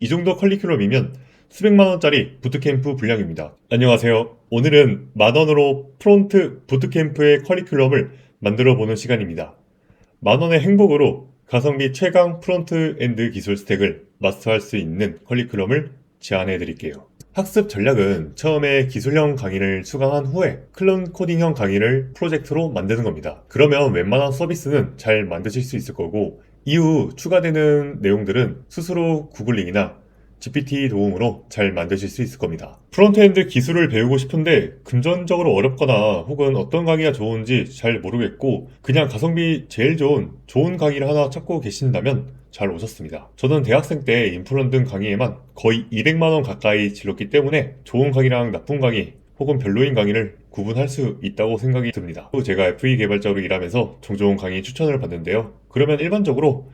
이 정도 커리큘럼이면 수백만 원짜리 부트캠프 분량입니다. 안녕하세요. 오늘은 만 원으로 프론트 부트캠프의 커리큘럼을 만들어 보는 시간입니다. 만 원의 행복으로 가성비 최강 프론트 엔드 기술 스택을 마스터할 수 있는 커리큘럼을 제안해 드릴게요. 학습 전략은 처음에 기술형 강의를 수강한 후에 클론 코딩형 강의를 프로젝트로 만드는 겁니다. 그러면 웬만한 서비스는 잘 만드실 수 있을 거고 이후 추가되는 내용들은 스스로 구글링이나 GPT 도움으로 잘 만드실 수 있을 겁니다. 프론트엔드 기술을 배우고 싶은데 금전적으로 어렵거나 혹은 어떤 강의가 좋은지 잘 모르겠고 그냥 가성비 제일 좋은 좋은 강의를 하나 찾고 계신다면 잘 오셨습니다. 저는 대학생 때 인플런등 강의에만 거의 200만원 가까이 질렀기 때문에 좋은 강의랑 나쁜 강의 혹은 별로인 강의를 구분할 수 있다고 생각이 듭니다. 또 제가 FE 개발자로 일하면서 종종 강의 추천을 받는데요. 그러면 일반적으로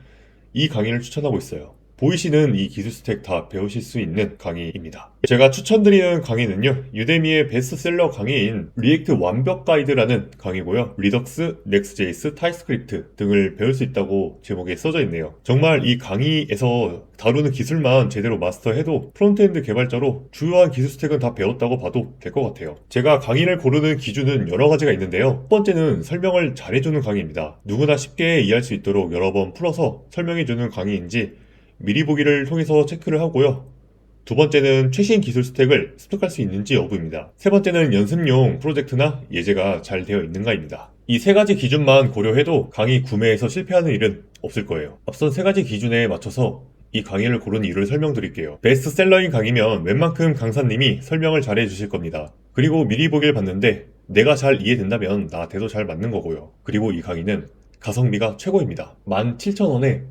이 강의를 추천하고 있어요. 보이시는 이 기술 스택 다 배우실 수 있는 강의입니다. 제가 추천드리는 강의는요, 유데미의 베스트셀러 강의인 리액트 완벽 가이드라는 강의고요. 리덕스, 넥스제이스, 타이스크립트 등을 배울 수 있다고 제목에 써져 있네요. 정말 이 강의에서 다루는 기술만 제대로 마스터해도 프론트엔드 개발자로 주요한 기술 스택은 다 배웠다고 봐도 될 것 같아요. 제가 강의를 고르는 기준은 여러 가지가 있는데요. 첫 번째는 설명을 잘해주는 강의입니다. 누구나 쉽게 이해할 수 있도록 여러 번 풀어서 설명해주는 강의인지 미리 보기를 통해서 체크를 하고요. 두 번째는 최신 기술 스택을 습득할 수 있는지 여부입니다. 세 번째는 연습용 프로젝트나 예제가 잘 되어 있는가입니다. 이 세 가지 기준만 고려해도 강의 구매에서 실패하는 일은 없을 거예요. 앞선 세 가지 기준에 맞춰서 이 강의를 고른 이유를 설명드릴게요. 베스트셀러인 강의면 웬만큼 강사님이 설명을 잘 해주실 겁니다. 그리고 미리 보기를 봤는데 내가 잘 이해된다면 나한테도 잘 맞는 거고요. 그리고 이 강의는 가성비가 최고입니다. 17,000원에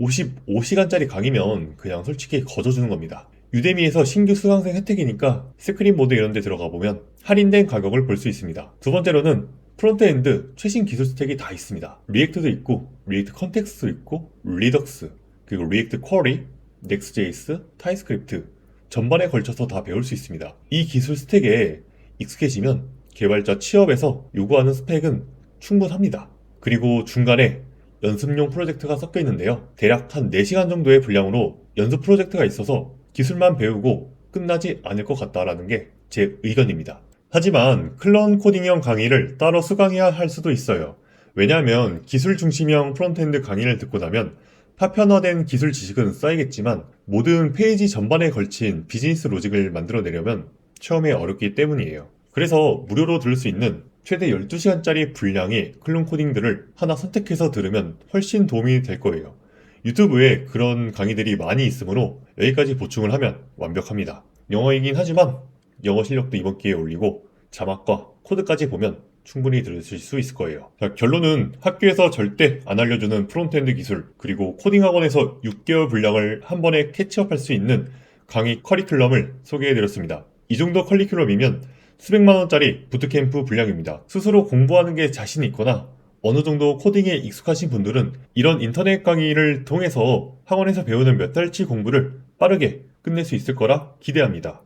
55시간짜리 강의면 그냥 솔직히 거저주는 겁니다. 유데미에서 신규 수강생 혜택이니까 스크린 모드 이런 데 들어가 보면 할인된 가격을 볼 수 있습니다. 두 번째로는 프론트엔드 최신 기술 스택이 다 있습니다. 리액트도 있고, 리액트 컨텍스트도 있고, 리덕스, 그리고 리액트 쿼리, 넥스제이스, 타이스크립트 전반에 걸쳐서 다 배울 수 있습니다. 이 기술 스택에 익숙해지면 개발자 취업에서 요구하는 스펙은 충분합니다. 그리고 중간에 연습용 프로젝트가 섞여 있는데요. 대략 한 4시간 정도의 분량으로 연습 프로젝트가 있어서 기술만 배우고 끝나지 않을 것 같다라는 게 제 의견입니다. 하지만 클런 코딩형 강의를 따로 수강해야 할 수도 있어요. 왜냐하면 기술 중심형 프론트엔드 강의를 듣고 나면 파편화된 기술 지식은 쌓이겠지만 모든 페이지 전반에 걸친 비즈니스 로직을 만들어내려면 처음에 어렵기 때문이에요. 그래서 무료로 들을 수 있는 최대 12시간짜리 분량의 클론 코딩들을 하나 선택해서 들으면 훨씬 도움이 될 거예요. 유튜브에 그런 강의들이 많이 있으므로 여기까지 보충을 하면 완벽합니다. 영어이긴 하지만 영어 실력도 이번 기회에 올리고 자막과 코드까지 보면 충분히 들으실 수 있을 거예요. 자, 결론은 학교에서 절대 안 알려주는 프론트엔드 기술 그리고 코딩 학원에서 6개월 분량을 한 번에 캐치업할 수 있는 강의 커리큘럼을 소개해드렸습니다. 이 정도 커리큘럼이면 수백만 원짜리 부트캠프 분량입니다. 스스로 공부하는 게 자신 있거나 어느 정도 코딩에 익숙하신 분들은 이런 인터넷 강의를 통해서 학원에서 배우는 몇 달치 공부를 빠르게 끝낼 수 있을 거라 기대합니다.